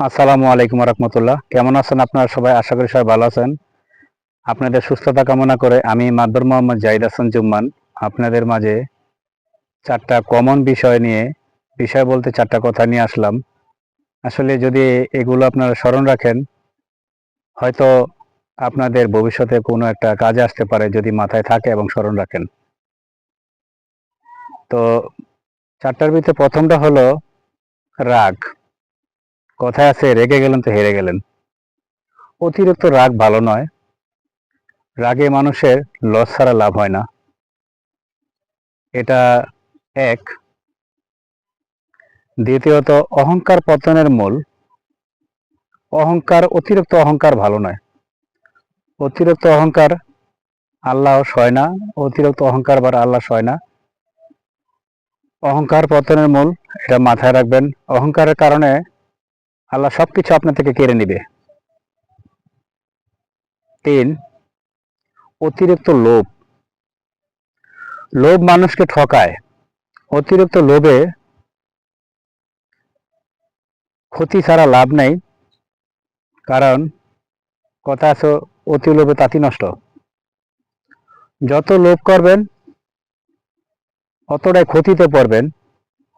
আসসালামু আলাইকুম রহমতুল্লাহ। কেমন আছেন আপনারা সবাই? আশা করি সবাই ভালো আছেন। আপনাদের সুস্থতা কামনা করে আমি মাদুর মোহাম্মদ জাহিদ হাসান জুম্মান আপনাদের মাঝে চারটা কমন বিষয় নিয়ে, বিষয় বলতে চারটা কথা নিয়ে আসলাম। আসলে যদি এগুলো আপনারা স্মরণ রাখেন, হয়তো আপনাদের ভবিষ্যতে কোনো একটা কাজে আসতে পারে যদি মাথায় থাকে এবং স্মরণ রাখেন। তো চারটার ভিতরে প্রথমটা হলো রাগ। কথায় আছে, রেগে গেলেন তো হেরে গেলেন। অতিরিক্ত রাগ ভালো নয়। রাগে মানুষের লস ছাড়া লাভ হয় না। এটা এক। দ্বিতীয়ত, অহংকার পতনের মূল। অহংকার, অতিরিক্ত অহংকার ভালো নয়। অতিরিক্ত অহংকার আল্লাহ সয় না, অতিরিক্ত অহংকার আবার আল্লাহ সয় না। অহংকার পতনের মূল, এটা মাথায় রাখবেন। অহংকারের কারণে আল্লাহ সবকিছু আপনার থেকে কেড়ে নিবে। তিন, অতিরিক্ত লোভ। লোভ মানুষকে ঠকায়। অতিরিক্ত লোভে ক্ষতি ছাড়া লাভ নেই। কারণ কথা আছে, অতি লোভে তাঁতি নষ্ট। যত লোভ করবেন, অতটাই ক্ষতিতে পড়বেন।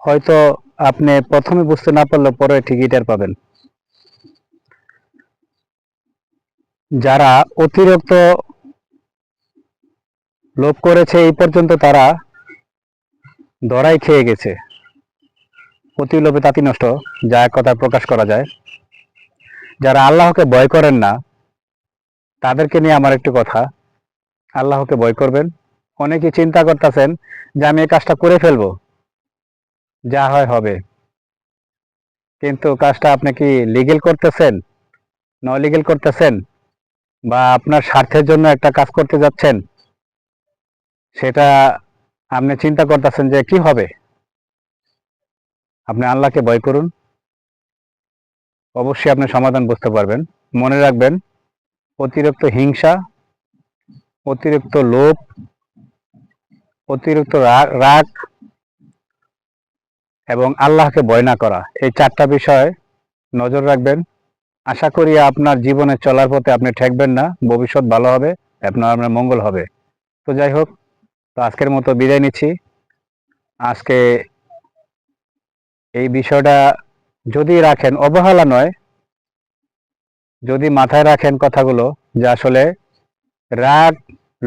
হয়তো আপনি প্রথমে বুঝতে না পারলে পরে ঠিকই পাবেন। যারা অতিরিক্ত লোভ করেছে, এই পর্যন্ত তারা দড়াই খেয়ে গেছে। অতি লোভে তাঁতি নষ্ট, যা এক কথা প্রকাশ করা যায়। যারা আল্লাহকে ভয় করেন না, তাদেরকে নিয়ে আমার একটি কথা। আল্লাহকে ভয় করবেন। অনেকে চিন্তা করতেছেন যে আমি এই কাজটা করে ফেলব। যা হয় হবে। কিন্তু কাজটা আপনি কি লিগেল করতেছেন? ন লিগেল করতেছেন? বা আপনার স্বার্থের জন্য একটা কাজ করতে যাচ্ছেন, সেটা আপনি চিন্তা করতেছেন যে কি হবে? আপনি আল্লাহকে ভয় করুন। অবশ্যই আপনি সমাধান বুঝতে পারবেন। মনে রাখবেন, অতিরিক্ত হিংসা, অতিরিক্ত লোভ, অতিরিক্ত রাগ এবং আল্লাহকে ভয় না করা, এই চারটা বিষয় নজর রাখবেন। আশা করি আপনার জীবনে চলার পথে আপনি ঠেকবেন না, ভবিষ্যৎ ভালো হবে, আপনার আপনার মঙ্গল হবে। তো যাই হোক, তো আজকের মতো বিদায় নিচ্ছি। আজকে এই বিষয়টা যদি রাখেন, অবহেলা নয়। যদি মাথায় রাখেন কথাগুলো যে আসলে রাগ,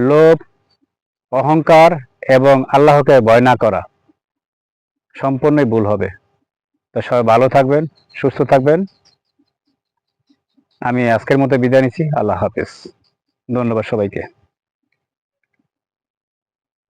লোভ, অহংকার এবং আল্লাহকে ভয় না করা সম্পূর্ণই ভুল হবে। তো সবাই ভালো থাকবেন, সুস্থ থাকবেন। আমি আজকের মতো বিদায় নিচ্ছি। আল্লাহ হাফেজ। ধন্যবাদ সবাইকে।